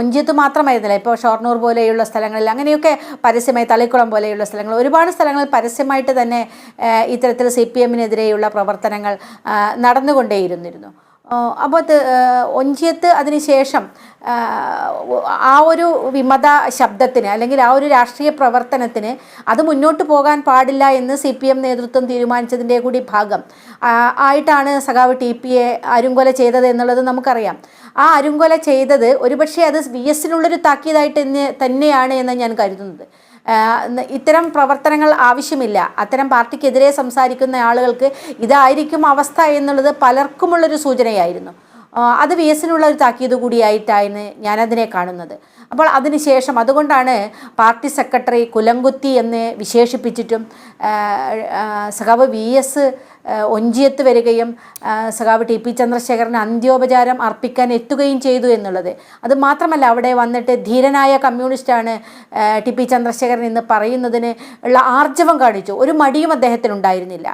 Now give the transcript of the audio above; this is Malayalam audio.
ഒഞ്ചിയത്ത് മാത്രമായിരുന്നില്ല. ഇപ്പോൾ ഷൊർണൂർ പോലെയുള്ള സ്ഥലങ്ങളിൽ അങ്ങനെയൊക്കെ പരസ്യമായി തളിക്കുളം പോലെയുള്ള സ്ഥലങ്ങൾ ഒരുപാട് സ്ഥലങ്ങളിൽ പരസ്യമായിട്ട് തന്നെ ഇത്തരത്തിൽ സി പി എമ്മിനെതിരെയുള്ള പ്രവർത്തനങ്ങൾ നടന്നുകൊണ്ടേയിരുന്നിരുന്നു. അപ്പോൾ ഒഞ്ചിയത്ത് അതിനുശേഷം ആ, ഒരു വിമത ശബ്ദത്തിന് അല്ലെങ്കിൽ ആ ഒരു രാഷ്ട്രീയ പ്രവർത്തനത്തിന് അത് മുന്നോട്ട് പോകാൻ പാടില്ല എന്ന് സി പി എം നേതൃത്വം തീരുമാനിച്ചതിന്റെ കൂടി ഭാഗം ആയിട്ടാണ് സഖാവ് ടി പി എ അരുങ്കൊല ചെയ്തത് എന്നുള്ളത് നമുക്കറിയാം. ആ അരുങ്കൊല ചെയ്തത് ഒരുപക്ഷെ അത് വി എസിനുള്ളൊരു താക്കീതായിട്ട് തന്നെയാണ് എന്ന് ഞാൻ കരുതുന്നത്. ഇത്തരം പ്രവർത്തനങ്ങൾ ആവശ്യമില്ല. അത്തരം പാർട്ടിക്കെതിരെ സംസാരിക്കുന്ന ആളുകൾക്ക് ഇതായിരിക്കും അവസ്ഥ എന്നുള്ളത് പലർക്കുമുള്ളൊരു സൂചനയായിരുന്നു. അത് വി എസിനുള്ള ഒരു താക്കീത് കൂടിയായിട്ടാണ് ഞാനതിനെ കാണുന്നത്. അപ്പോൾ അതിനുശേഷം അതുകൊണ്ടാണ് പാർട്ടി സെക്രട്ടറി കുലങ്കുത്തി എന്ന് വിശേഷിപ്പിച്ചിട്ടും സഖാവ് വി എസ് ഒഞ്ചിയത്ത് വരികയും സഖാവ് ടി പി ചന്ദ്രശേഖരന് അന്ത്യോപചാരം അർപ്പിക്കാൻ എത്തുകയും ചെയ്തു എന്നുള്ളത്. അത് മാത്രമല്ല അവിടെ വന്നിട്ട് ധീരനായ കമ്മ്യൂണിസ്റ്റാണ് ടി പി ചന്ദ്രശേഖരൻ എന്ന് പറയുന്നതിന് ഉള്ള ആർജവം കാണിച്ചു. ഒരു മടിയും അദ്ദേഹത്തിനുണ്ടായിരുന്നില്ല.